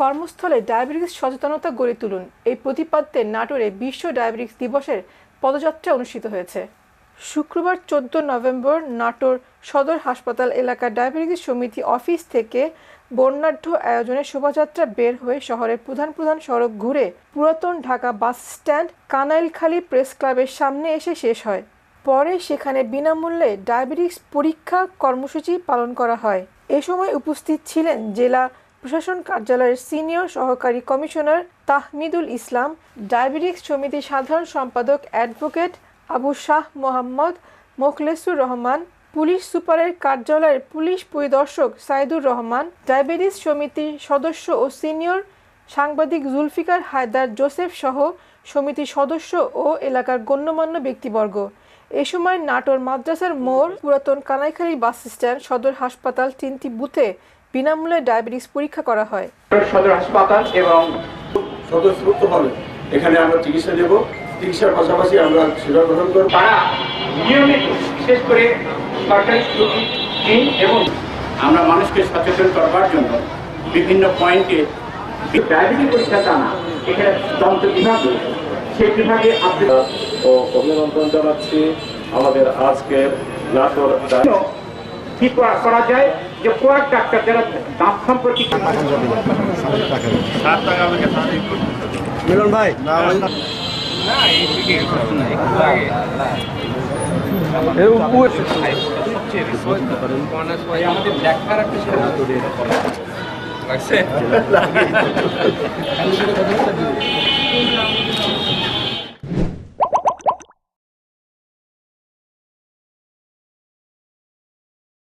কর্মস্থলে ডায়াবেটিস সচেতনতা গড়ে তুলুন। এই প্রতিপাদ্যে নাটোরে বিশ্ব ডায়াবেটিস দিবসের পদযাত্রা অনুষ্ঠিত হয়েছে। শুক্রবার চোদ্দ নভেম্বর নাটোর সদর হাসপাতাল এলাকার ডায়াবেটিস সমিতি অফিস থেকে বর্ণাঢ্য আয়োজনে শোভাযাত্রা বের হয়ে শহরের প্রধান প্রধান সড়ক ঘুরে পুরাতন Dhaka bus stand, Kanailkhali press ক্লাবের সামনে এসে শেষ হয়। পরে সেখানে বিনামূল্যে ডায়াবেটিস পরীক্ষা কর্মসূচি পালন করা হয়। এ সময় উপস্থিত ছিলেন জেলা প্রশাসন কার্যালয়ের সিনিয়র সহকারী কমিশনার তাহমিদুল ইসলাম ডায়াবেটিস সমিতির সাধারণ সম্পাদক অ্যাডভোকেট আবু শাহ মোহাম্মদ মোখলেসুর রহমান, পুলিশ সুপারের কার্যালয়ের পুলিশ পরিদর্শক সাইদুর রহমান ডায়াবেটিস সমিতির সদস্য ও সিনিয়র সাংবাদিক জুলফিকার হায়দার জোসেফ সহ সমিতির সদস্য ও এলাকার গণ্যমান্য ব্যক্তিবর্গ। এ সময় নাটোর মাদ্রাসার মোড়, পুরাতন কানাইখালী বাস স্ট্যান্ড, সদর হাসপাতাল তিনটি বুথে বিনামূল্যে ডায়াবেটিস পরীক্ষা করা হয়। সদর হাসপাতাল এবং স্বতঃস্ফূর্ত হবে। এখানে আমরা চিকিৎসা দেব। চিকিৎসার পাশাপাশি আমরা সেবা গ্রহণ করব। তারা নিয়মিত বিশেষ করে সরকারি এবং আমরা মানুষকে সচেতন করবার জন্য বিভিন্ন পয়েন্টে ডায়াবেটিস পরীক্ষা তা না এখানে দন্ত বিভাগ সেই বিভাগে আপনি ও অভিনন্দন জানাচ্ছি আমাদের আজকের নাটোর কি করা যায় যে কোয়াক ডাক্তার যারা দাঁত সম্পর্কে মিলন ভাই। লাগছে